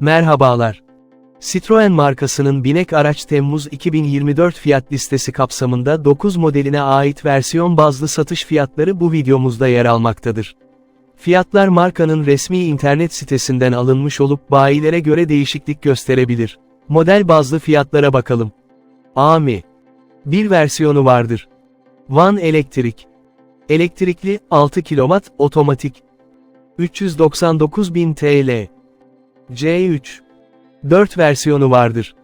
Merhabalar. Citroen markasının binek araç Temmuz 2024 fiyat listesi kapsamında 9 modeline ait versiyon bazlı satış fiyatları bu videomuzda yer almaktadır. Fiyatlar markanın resmi internet sitesinden alınmış olup bayilere göre değişiklik gösterebilir. Model bazlı fiyatlara bakalım. AMI. Bir versiyonu vardır. Van elektrik. Elektrikli 6 kW otomatik. 399.000 TL. C3. 4 versiyonu vardır.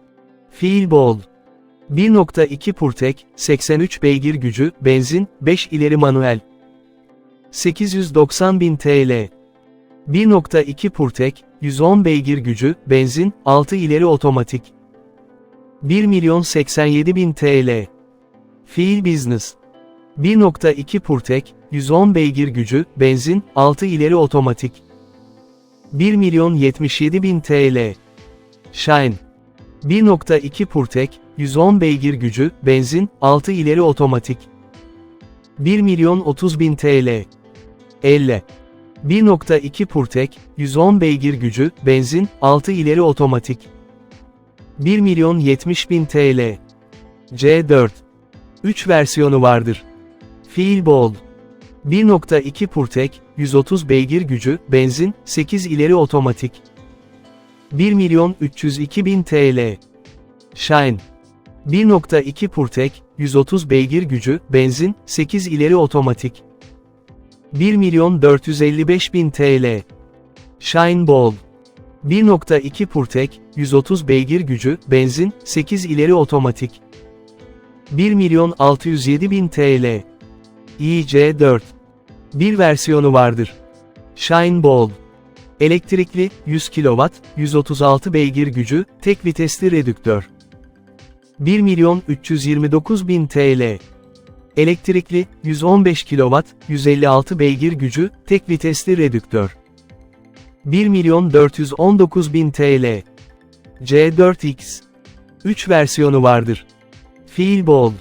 Feelball. 1.2 Purtek, 83 beygir gücü, benzin, 5 ileri manuel. 890.000 TL. 1.2 Purtek, 110 beygir gücü, benzin, 6 ileri otomatik. 1 milyon 87 bin TL. Fiil Business. 1.2 Purtek, 110 beygir gücü, benzin, 6 ileri otomatik. 1 milyon 77 bin TL. Shine. 1.2 Purtek, 110 beygir gücü, benzin, 6 ileri otomatik. 1 milyon 30 bin TL. 50. 1.2 Purtek, 110 beygir gücü, benzin, 6 ileri otomatik. 1 milyon 70 bin TL. C4. 3 versiyonu vardır. Feelball. 1.2 Purtek, 130 beygir gücü, benzin, 8 ileri otomatik. 1 milyon 302 bin TL. Shine. 1.2 Purtek, 130 beygir gücü, benzin, 8 ileri otomatik. 1 milyon 455 bin TL. Shine Ball. 1.2 Purtek, 130 beygir gücü, benzin, 8 ileri otomatik. 1 milyon 607 bin TL. IC4. Bir versiyonu vardır. Shine Ball. Elektrikli, 100 kW, 136 beygir gücü, tek vitesli redüktör. 1 milyon 329 bin TL. Elektrikli, 115 kW, 156 beygir gücü, tek vitesli redüktör. 1 milyon 419 bin TL. C4X. 3 versiyonu vardır. Feelball.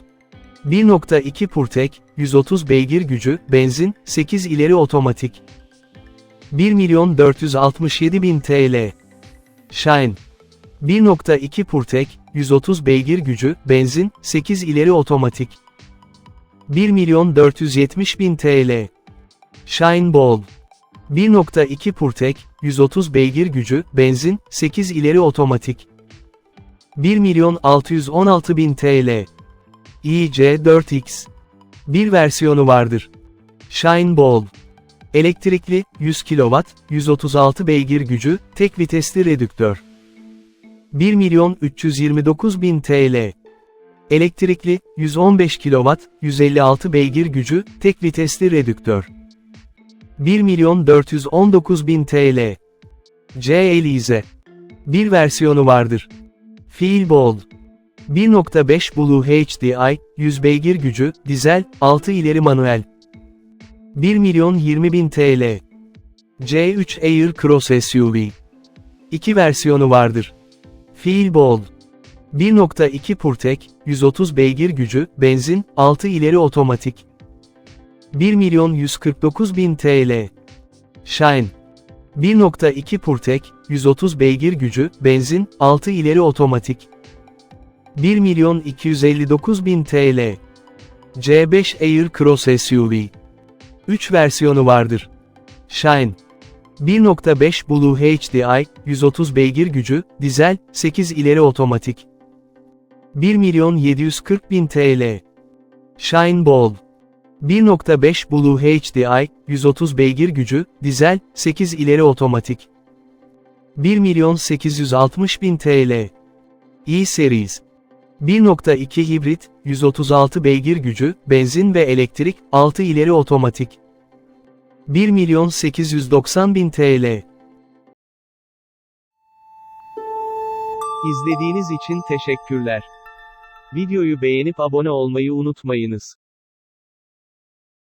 1.2 Purtek, 130 beygir gücü, benzin, 8 ileri otomatik. 1 milyon 467 bin TL. Shine. 1.2 Purtek, 130 beygir gücü, benzin, 8 ileri otomatik. 1 milyon 470 bin TL. Shine Ball. 1.2 Purtek, 130 beygir gücü, benzin, 8 ileri otomatik. 1 milyon 616 bin TL. IC4X. Bir versiyonu vardır. Shine Ball. Elektrikli, 100 kW, 136 beygir gücü, tek vitesli redüktör. 1 milyon 329 bin TL. Elektrikli, 115 kW, 156 beygir gücü, tek vitesli redüktör. 1 milyon 419 bin TL. C. Bir versiyonu vardır. Feelball. 1.5 Blue HDI, 100 beygir gücü, dizel, 6 ileri manuel. 1 milyon 20 bin TL. C3 Air Cross SUV. İki versiyonu vardır. Feelball. 1.2 Purtek, 130 beygir gücü, benzin, 6 ileri otomatik. 1 milyon 149 bin TL. Shine. 1.2 Purtek, 130 beygir gücü, benzin, 6 ileri otomatik. 1 milyon 259 bin TL. C5 Air Cross SUV. 3 versiyonu vardır. Shine. 1.5 Blue HDI, 130 beygir gücü, dizel, 8 ileri otomatik. 1 milyon 740 bin TL. Shine Ball. 1.5 Blue HDI, 130 beygir gücü, dizel, 8 ileri otomatik. 1 milyon 860 bin TL. E-Series. 1.2 hibrit, 136 beygir gücü, benzin ve elektrik, 6 ileri otomatik. 1 milyon 890 bin TL. İzlediğiniz için teşekkürler. Videoyu beğenip abone olmayı unutmayınız.